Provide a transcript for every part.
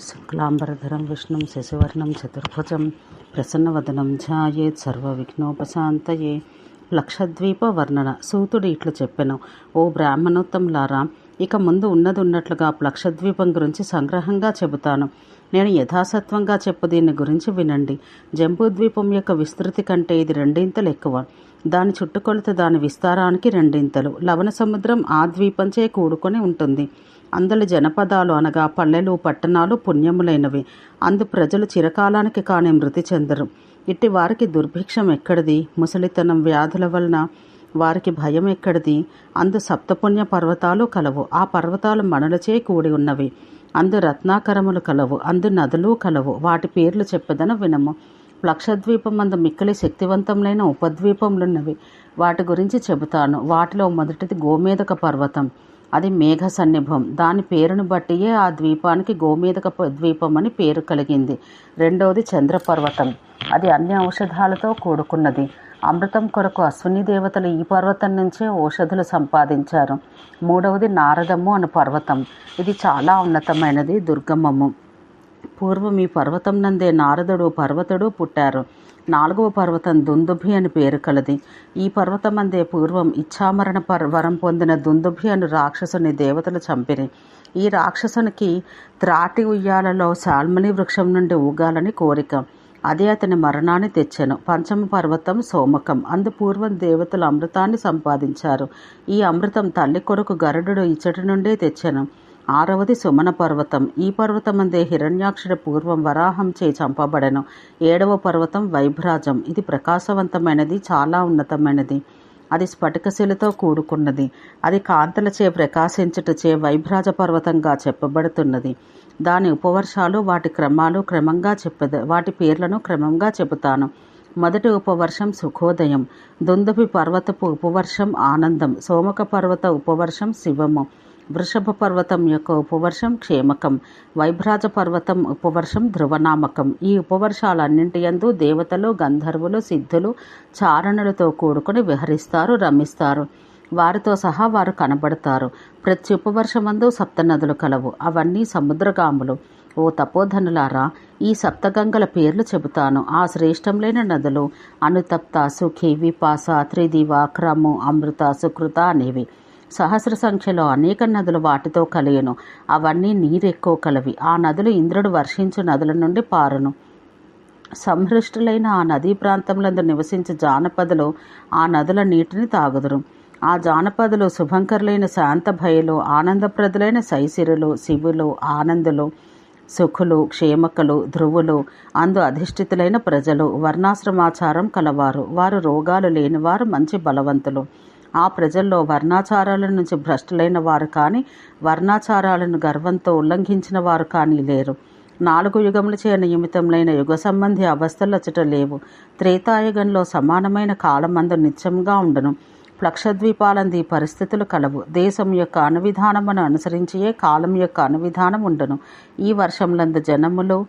శుక్లాంబరధరం విష్ణుం శశివర్ణం చతుర్భుజం ప్రసన్నవదనం ధ్యాయేత్ సర్వవిఘ్నోపశాంతయే. లక్షద్వీప వర్ణన సూతుడు ఇట్లు చెప్పెను. ఓ బ్రాహ్మణోత్తములారా ఇక ముందు ఉన్నది ఉన్నట్లుగా లక్షద్వీపం గురించి సంగ్రహంగా చెబుతాను. నేను యథాసత్వంగా చెప్పు దీని గురించి వినండి. జంబూద్వీపం యొక్క విస్తృతి కంటే ఇది రెండింతలు ఎక్కువ. దాని చుట్టుకొలత దాని విస్తారానికి రెండింతలు. లవణ సముద్రం ఆ ద్వీపంచే కూడుకొని ఉంటుంది. అందులో జనపదాలు అనగా పల్లెలు పట్టణాలు పుణ్యములైనవి. అందు ప్రజలు చిరకాలానికి కాని మృతి చెందరు. ఇట్టి వారికి దుర్భిక్షం ఎక్కడిది? ముసలితనం వ్యాధుల వలన వారికి భయం ఎక్కడిది? అందు సప్తపుణ్య పర్వతాలు కలవు. ఆ పర్వతాలు మణులచే కూడి ఉన్నవి. అందు రత్నాకరములు కలవు. అందు నదులు కలవు. వాటి పేర్లు చెప్పదన వినము. లక్షద్వీపం అందు మిక్కిలి శక్తివంతములైన ఉపద్వీపములున్నవి. వాటి గురించి చెబుతాను. వాటిలో మొదటిది గోమేదక పర్వతం. అది మేఘ సన్నిభం దాని పేరును బట్టియే ఆ ద్వీపానికి గోమేదక ద్వీపం అని పేరు కలిగింది. రెండవది చంద్రపర్వతం. అది అన్ని ఔషధాలతో కూడుకున్నది. అమృతం కొరకు అశ్విని దేవతలు ఈ పర్వతం నుంచే ఔషధులు సంపాదించారు. మూడవది నారదము అను పర్వతం. ఇది చాలా ఉన్నతమైనది దుర్గమము పూర్వం ఈ పర్వతం నందే నారదుడు పర్వతుడు పుట్టారు. నాలుగవ పర్వతం దుందుభి అని పేరు కలది. ఈ పర్వతం అందే పూర్వం ఇచ్ఛామరణ పర్ వరం పొందిన దుందుభి అను రాక్షసుని దేవతలు చంపిరి. ఈ రాక్షసునికి త్రాటి ఉయ్యాలలో శాల్మలి వృక్షం నుండి ఊగాలని కోరిక. అదే అతని మరణాన్ని తెచ్చెను. పంచమ పర్వతం సోమకం. అందు పూర్వం దేవతలు అమృతాన్ని సంపాదించారు. ఈ అమృతం తల్లి కొరకు గరుడు ఇచ్చటి నుండే తెచ్చెను. ఆరవది సుమన పర్వతం. ఈ పర్వతమందే హిరణ్యాక్షర పూర్వం వరాహం చే చంపబడను. ఏడవ పర్వతం వైభ్రాజం. ఇది ప్రకాశవంతమైనది చాలా ఉన్నతమైనది. అది స్ఫటికశిలతో కూడుకున్నది. అది కాంతలచే ప్రకాశించుటచే వైభ్రాజ పర్వతంగా చెప్పబడుతున్నది. దాని ఉపవర్షాలు వాటి క్రమాలు క్రమంగా చెప్పద వాటి పేర్లను క్రమంగా చెబుతాను. మొదటి ఉపవర్షం సుఖోదయం. దుందుభి పర్వతపు ఉపవర్షం ఆనందం. సోమక పర్వత ఉపవర్షం శివము. వృషభ పర్వతం యొక్క ఉపవర్షం క్షేమకం వైభ్రాజ పర్వతం ఉపవర్షం ధ్రువనామకం ఈ ఉపవర్షాలన్నింటి యందు దేవతలు గంధర్వులు సిద్ధులు చారణులతో కూడుకొని విహరిస్తారు రమిస్తారు. వారితో సహా వారు కనబడతారు. ప్రతి ఉపవర్షమందు సప్త నదులు కలవు. అవన్నీ సముద్రగాములు. ఓ తపోధనులారా ఈ సప్తగంగల పేర్లు చెబుతాను. ఆ శ్రేష్టములైన నదులు అనుతప్త సుఖి విపాస త్రిదివ క్రము అమృత సుకృత అనేవి. సహస్ర సంఖ్యలో అనేక నదులు వాటితో కలియను. అవన్నీ నీరెక్కువ కలవి. ఆ నదులు ఇంద్రుడు వర్షించు నదుల నుండి పారును. సంహృష్టులైన ఆ నదీ ప్రాంతంలో నివసించే జానపదులు ఆ నదుల నీటిని తాగుదురు. ఆ జానపదులు శుభంకరులైన శాంత భయలు ఆనందప్రదులైన శైశిరులు శివులు ఆనందులు సుఖులు క్షేమకులు ధ్రువులు అందు అధిష్ఠితులైన ప్రజలు వర్ణాశ్రమాచారం కలవారు. వారు రోగాలు లేనివారు మంచి బలవంతులు. ఆ ప్రజల్లో వర్ణాచారాల నుంచి భ్రష్టులైన వారు కానీ వర్ణాచారాలను గర్వంతో ఉల్లంఘించిన వారు కానీ లేరు. నాలుగు యుగములచే నియమితములైన యుగ సంబంధి అవస్థలచట లేవు. త్రేతాయుగంలో సమానమైన కాలమందు నిత్యంగా ఉండను. ప్లక్షద్వీపాలంది పరిస్థితులు కలవు. దేశం యొక్క అనువిధానమును అనుసరించియే కాలం యొక్క అనువిధానం ఉండను. ఈ వర్షంలందు జనములు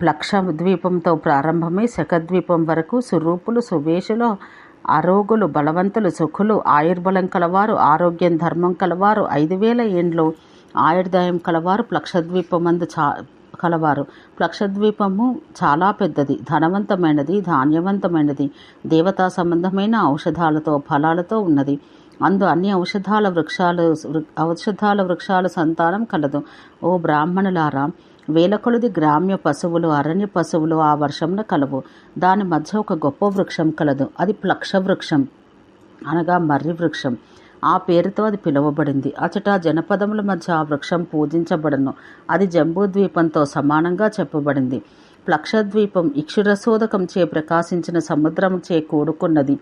ప్లక్ష ద్వీపంతో ప్రారంభమై శకద్వీపం వరకు సురూపులు సువేషులు ఆరోగులు బలవంతులు సుఖులు ఆయుర్బలం కలవారు ఆరోగ్యం ధర్మం కలవారు ఐదు వేల ఏండ్లు ఆయుర్దాయం కలవారు ప్లక్షద్వీపమందు చా కలవారు. ప్లక్షద్వీపము చాలా పెద్దది ధనవంతమైనది ధాన్యవంతమైనది దేవతా సంబంధమైన ఔషధాలతో ఫలాలతో ఉన్నది. అందు అన్ని ఔషధాల వృక్షాలు ఔషధాల వృక్షాల సంతానం కలదు. ఓ బ్రాహ్మణులారా వేల కొలది గ్రామ్య పశువులు అరణ్య పశువులు ఆ వర్షంలో కలవు. దాని మధ్య ఒక గొప్ప వృక్షం కలదు. అది ప్లక్ష వృక్షం అనగా మర్రి వృక్షం. ఆ పేరుతో అది పిలువబడింది. అచట జనపదముల మధ్య ఆ వృక్షం పూజించబడను. అది జంబూద్వీపంతో సమానంగా చెప్పబడింది. ప్లక్షద్వీపం ఇక్షురసోదకం చే ప్రకాశించిన సముద్రం చే కూడుకున్నది.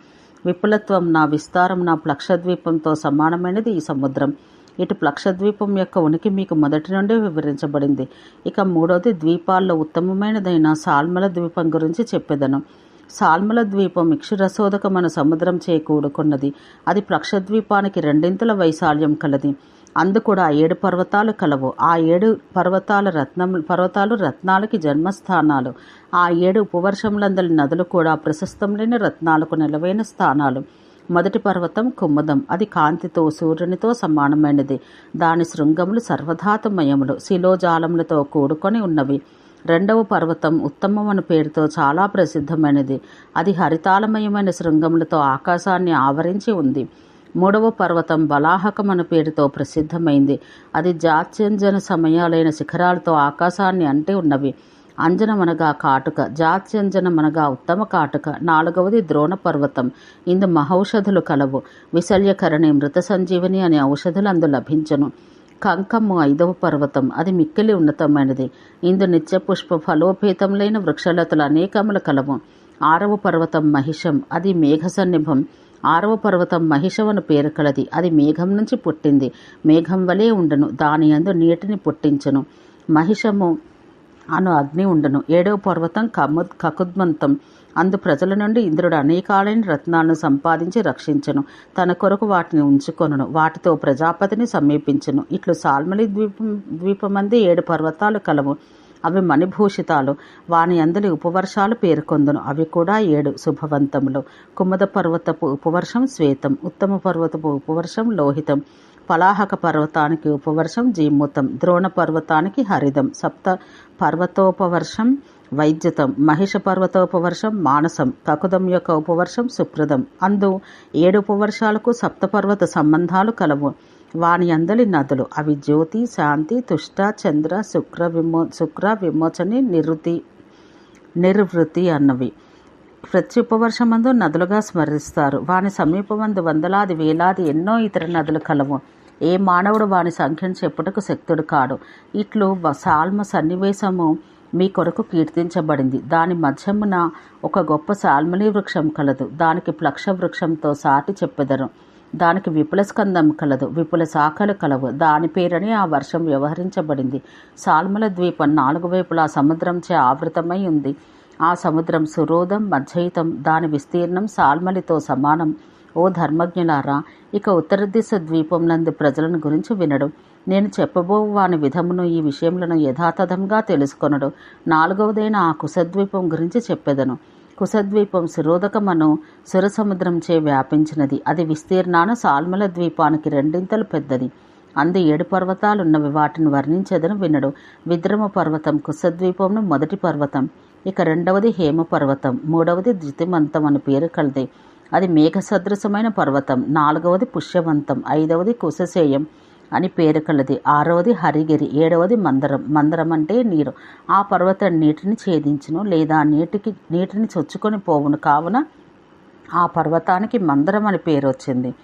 విపులత్వం నా విస్తారం నా ప్లక్షద్వీపంతో సమానమైనది ఈ సముద్రం. ఇటు ప్లక్షద్వీపం యొక్క ఉనికి మీకు మొదటి నుండే వివరించబడింది. ఇక మూడవది ద్వీపాల్లో ఉత్తమమైనదైన సాల్మల ద్వీపం గురించి చెప్పేదను. సాల్మల ద్వీపం ఇక్షురసోదకమైన సముద్రం చేకూడుకున్నది అది ప్లక్షద్వీపానికి రెండింతల వైశాల్యం కలది. అందు కూడా ఏడు పర్వతాలు కలవు. ఆ ఏడు పర్వతాల రత్నం పర్వతాలు రత్నాలకి జన్మస్థానాలు. ఆ ఏడు ఉపవర్షములందలి నదులు కూడా ప్రశస్తం లేని రత్నాలకు నిలవైన స్థానాలు. మొదటి పర్వతం కుమ్మదం. అది కాంతితో సూర్యునితో సమానమైనది. దాని శృంగములు సర్వధాతుమయములు. శిలోజాలములతో కూడుకొని ఉన్నవి. రెండవ పర్వతం ఉత్తమమను పేరుతో చాలా ప్రసిద్ధమైనది. అది హరితాళమయమైన శృంగములతో ఆకాశాన్ని ఆవరించి ఉంది. మూడవ పర్వతం బలాహకమన పేరుతో ప్రసిద్ధమైంది. అది జాత్యంజన సమయాలైన శిఖరాలతో ఆకాశాన్ని అంటే ఉన్నవి. అంజనమనగా కాటుక జాత్యంజనమనగా ఉత్తమ కాటుక నాలుగవది ద్రోణ పర్వతం ఇందు మహౌషధులు కలవు. విశల్యకరణి మృత సంజీవని అనే ఔషధులు అందు లభించను. కంకమ్ము ఐదవ పర్వతం. అది మిక్కిలి ఉన్నతమైనది. ఇందు నిత్య పుష్ప ఫలోపేతములైన వృక్షలతలు అనేకములు కలవు. ఆరవ పర్వతం మహిషం. అది మేఘ సన్నిభం ఆరవ పర్వతం మహిషవను పేరు కలది. అది మేఘం నుంచి పుట్టింది. మేఘం వలె ఉండను. దాని అందు నీటిని పుట్టించను. మహిషము అను అగ్ని ఉండను. ఏడవ పర్వతం కము కకుద్మంతం. అందు ప్రజల నుండి ఇంద్రుడు అనేకాలైన రత్నాలను సంపాదించి రక్షించను. తన కొరకు వాటిని ఉంచుకొనును. వాటితో ప్రజాపతిని సమీపించను. ఇట్లు సాల్మలి ద్వీపం ద్వీపమంది ఏడు పర్వతాలు కలవు. అవి మణిభూషితాలు. వాని అందలి ఉపవర్షాలు పేర్కొందును. అవి కూడా ఏడు శుభవంతములు. కుమద పర్వతపు ఉపవర్షం శ్వేతం. ఉత్తమ పర్వతపు ఉపవర్షం లోహితం. పలాహక పర్వతానికి ఉపవర్షం జీమూతం ద్రోణ పర్వతానికి హరిదం సప్త పర్వతోపవర్షం వైద్యుతం మహిష పర్వతోపవర్షం మానసం కకుదం యొక్క ఉపవర్షం సుప్రదం అందు ఏడు ఉపవర్షాలకు సప్తపర్వత సంబంధాలు కలవు. వాని అందలి నదులు అవి జ్యోతి శాంతి తుష్ట చంద్ర శుక్ర విమో శుక్ర విమోచని నిరుతి నిర్వృతి అన్నవి. ప్రతి ఉపవర్షమందు నదులుగా స్మరిస్తారు. వాని సమీపమందు వందలాది వేలాది ఎన్నో ఇతర నదులు కలవు. ఏ మానవుడు వాని సంఖ్యను చెప్పుటకు శక్తుడు కాడు. ఇట్లు సాల్మ సన్నివేశము మీ కొరకు కీర్తించబడింది. దాని మధ్యమున ఒక గొప్ప సాల్మలీ వృక్షం కలదు. దానికి ప్లక్ష వృక్షంతో సాటి చెప్పెదరు. దానికి విపుల స్కందం కలదు. విపుల శాఖలు కలవు. దాని పేరని ఆ వర్షం వ్యవహరించబడింది. సాల్మల ద్వీపం నాలుగు వైపులా సముద్రంచే ఆవృతమై ఉంది. ఆ సముద్రం సురోధం మధ్యయుతం దాని విస్తీర్ణం సాల్మలితో సమానం. ఓ ధర్మజ్ఞులారా ఇక ఉత్తర దిశ ద్వీపంలందు ప్రజలను గురించి వినడు. నేను చెప్పబో వాని విధమును ఈ విషయములను యథాతథంగా తెలుసుకొనడు. నాలుగవదైన ఆ కుశద్వీపం గురించి చెప్పెదను. కుశద్వీపం సురోధకమను సురసముద్రంచే వ్యాపించినది. అది విస్తీర్ణాన సాల్మల ద్వీపానికి రెండింతలు పెద్దది. అందు ఏడు పర్వతాలున్నవి వాటిని వర్ణించదని వినడు. విద్రమ పర్వతం కుశద్వీపంను మొదటి పర్వతం. ఇక రెండవది హేమ పర్వతం మూడవది ద్వితిమంతం అని పేరు కలది. అది మేఘ సదృశమైన పర్వతం నాలుగవది పుష్యవంతం ఐదవది కుశశేయం అని పేరు కలది. ఆరవది హరిగిరి ఏడవది మందరం. మందరం అంటే నీరు. ఆ పర్వతం నీటిని ఛేదించును లేదా నీటికి నీటిని చొచ్చుకొని పోవును. కావున ఆ పర్వతానికి మందరం అని పేరు వచ్చింది.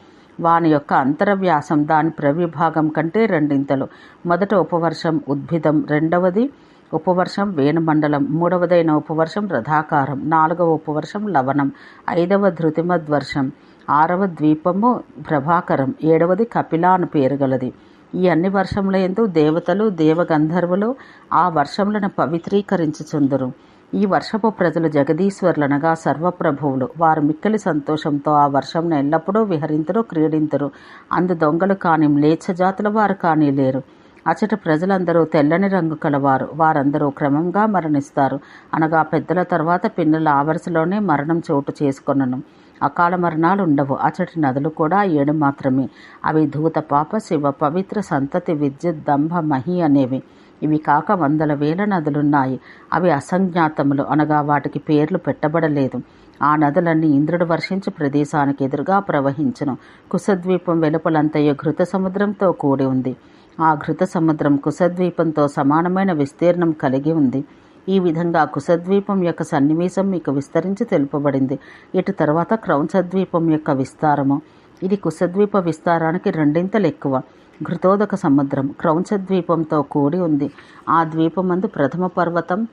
వాని యొక్క అంతర్వ్యాసం దాని ప్రవిభాగం కంటే రెండింతలు. మొదట ఉపవర్షం ఉద్భిదం. రెండవది ఉపవర్షం వేణుమండలం మూడవదైన ఉపవర్షం రథాకారం నాలుగవ ఉపవర్షం లవణం ఐదవ ధృతిమద్వర్షం ఆరవ ద్వీపము ప్రభాకరం ఏడవది కపిలా అని పేరు గలది ఈ అన్ని వర్షముల ఎందు దేవతలు దేవగంధర్వులు ఆ వర్షములను పవిత్రీకరించుచుందురు. ఈ వర్షపు ప్రజలు జగదీశ్వరులనగా సర్వప్రభువులు. వారు మిక్కిలి సంతోషంతో ఆ వర్షంను ఎల్లప్పుడూ విహరింతురు క్రీడింతురు. అందు దొంగలు కాని మ్లేచ్ఛ జాతుల వారు కానీ లేరు. అచట ప్రజలందరూ తెల్లని రంగు కలవారు. వారందరూ క్రమంగా మరణిస్తారు. అనగా పెద్దల తర్వాత పిన్నల ఆవరసలోనే మరణం చోటు చేసుకొనను. అకాల మరణాలు ఉండవు. అచటి నదులు కూడా ఏడు మాత్రమే. అవి ధూత పాప శివ పవిత్ర సంతతి విద్యుత్ దంభ మహి అనేవి. ఇవి కాక వందల వేల నదులున్నాయి. అవి అసంజ్ఞాతములు. అనగా వాటికి పేర్లు పెట్టబడలేదు. ఆ నదులన్నీ ఇంద్రుడు వర్షించు ప్రదేశానికి ఎదురుగా ప్రవహించను. కుశద్వీపం వెలుపలంతయు ఘృత సముద్రంతో కూడి ఉంది. ఆ ఘృత సముద్రం కుశద్వీపంతో సమానమైన విస్తీర్ణం కలిగి ఉంది. ఈ విధంగా కుశద్వీపం యొక్క సన్నివేశం మీకు విస్తరించి తెలుపబడింది. ఇటు తర్వాత క్రౌంచద్వీపం యొక్క విస్తారము. ఇది కుశద్వీప విస్తారానికి రెండింతలు ఎక్కువ. ఘృతోదక సముద్రం క్రౌంచద్వీపంతో కూడి ఉంది. ఆ ద్వీపమందు ప్రథమ పర్వతం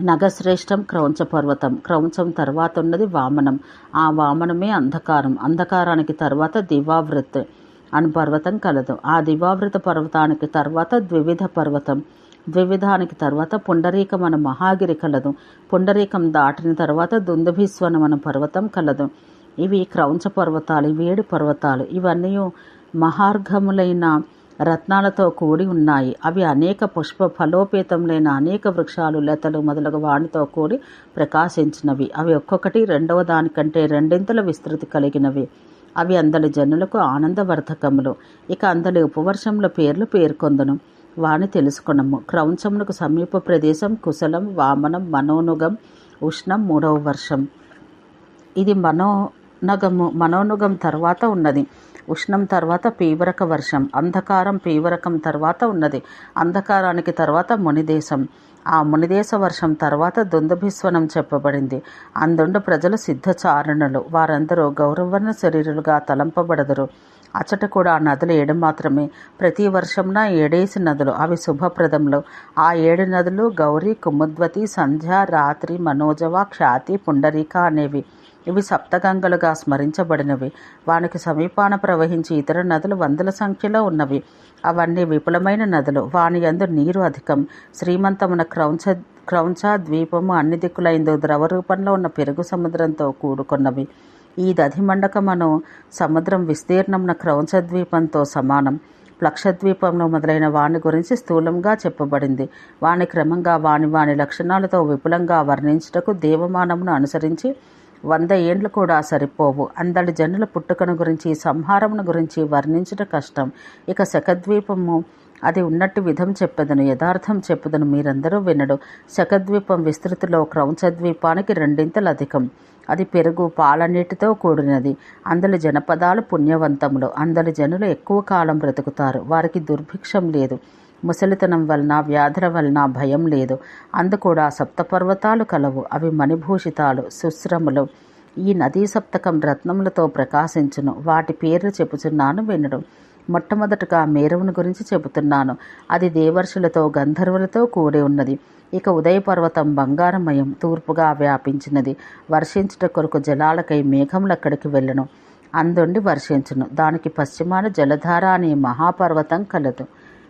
నగశ్రేష్టం క్రౌంచ పర్వతం. క్రౌంచం తర్వాత ఉన్నది వామనం. ఆ వామనమే అంధకారం. అంధకారానికి తర్వాత దివావృత్ అని పర్వతం కలదు. ఆ దివావృత పర్వతానికి తర్వాత ద్వివిధ పర్వతం. ద్వివిధానికి తర్వాత పుండరీకం అన మహాగిరి కలదు. పుండరీకం దాటిన తర్వాత దుందుభీస్వనం అన పర్వతం కలదు. ఇవి క్రౌంచ పర్వతాలు ఇవి ఏడు పర్వతాలు. ఇవన్నీ మహార్ఘములైన రత్నాలతో కూడి ఉన్నాయి. అవి అనేక పుష్ప ఫలోపేతములైన అనేక వృక్షాలు లతలు మొదలగు వాణితో కూడి ప్రకాశించినవి. అవి ఒక్కొక్కటి రెండవ దానికంటే రెండింతల విస్తృతి కలిగినవి. అవి అందరి జనులకు ఆనందవర్ధకములు. ఇక అందరి ఉపవర్షముల పేర్లు పేర్కొందును. వాని తెలుసుకునము. క్రౌంచమునకు సమీప ప్రదేశం కుశలం వామనం మనోనుగం ఉష్ణం మూడవ వర్షం. ఇది మనో నగము మనోనుగం తర్వాత ఉన్నది. ఉష్ణం తర్వాత పీవరక వర్షం అంధకారం పీవరకం తర్వాత ఉన్నది. అంధకారానికి తర్వాత మునిదేశం. ఆ మునిదేశ వర్షం తర్వాత దుందభిస్వనం చెప్పబడింది. అందుండు ప్రజలు సిద్ధచారణలు. వారందరూ గౌరవర్ణ శరీరులుగా తలంపబడదురు. అచ్చట కూడా ఆ నదులు ఏడు మాత్రమే. ప్రతి వర్షంన ఏడేసి నదులు. అవి శుభప్రదములు ఆ ఏడు నదులు గౌరీ కుముద్వతి సంధ్య రాత్రి మనోజవ ఖ్యాతి పుండరీక అనేవి. ఇవి సప్తగంగలుగా స్మరించబడినవి. వానికి సమీపాన ప్రవహించి ఇతర నదులు వందల సంఖ్యలో ఉన్నవి. అవన్నీ విపులమైన నదులు. వాని యందు నీరు అధికం. శ్రీమంతమున క్రౌంచ క్రౌంచ ద్వీపము అన్ని దిక్కులైందో ద్రవ రూపంలో ఉన్న పెరుగు సముద్రంతో కూడుకున్నవి. ఈ దధిమండకమను సముద్రం విస్తీర్ణమున క్రౌంచ ద్వీపంతో సమానం. లక్షద్వీపంలో మొదలైన వాని గురించి స్థూలంగా చెప్పబడింది. వాని క్రమంగా వాని వాని లక్షణాలతో విపులంగా వర్ణించుటకు దేవమానమును అనుసరించి వంద ఏండ్లు కూడా సరిపోవు. అందరి జనుల పుట్టుకను గురించి సంహారమును గురించి వర్ణించడం కష్టం. ఇక శకద్వీపము అది ఉన్నట్టు విధం చెప్పదను యథార్థం చెప్పదను మీరందరూ వినడు. శకద్వీపం విస్తృతిలో క్రౌంచద్వీపానికి రెండింతలు అధికం. అది పెరుగు పాలనీటితో కూడినది. అందరి జనపదాలు పుణ్యవంతములు. అందరి జనులు ఎక్కువ కాలం బ్రతుకుతారు. వారికి దుర్భిక్షం లేదు. ముసలితనం వలన వ్యాధుల వలన భయం లేదు. అందుకూడా సప్తపర్వతాలు కలవు. అవి మణిభూషితాలు సుశ్రములు. ఈ నదీ సప్తకం రత్నములతో ప్రకాశించును. వాటి పేర్లు చెప్పుచున్నాను వినడు. మొట్టమొదటగా మేరువుని గురించి చెబుతున్నాను. అది దేవర్షులతో గంధర్వులతో కూడి ఉన్నది. ఇక ఉదయపర్వతం బంగారమయం తూర్పుగా వ్యాపించినది. వర్షించుట కొరకు జలాలకై మేఘములు అక్కడికి వెళ్ళను. అందుండి వర్షించును. దానికి పశ్చిమాన జలధార అనే మహాపర్వతం కలదు.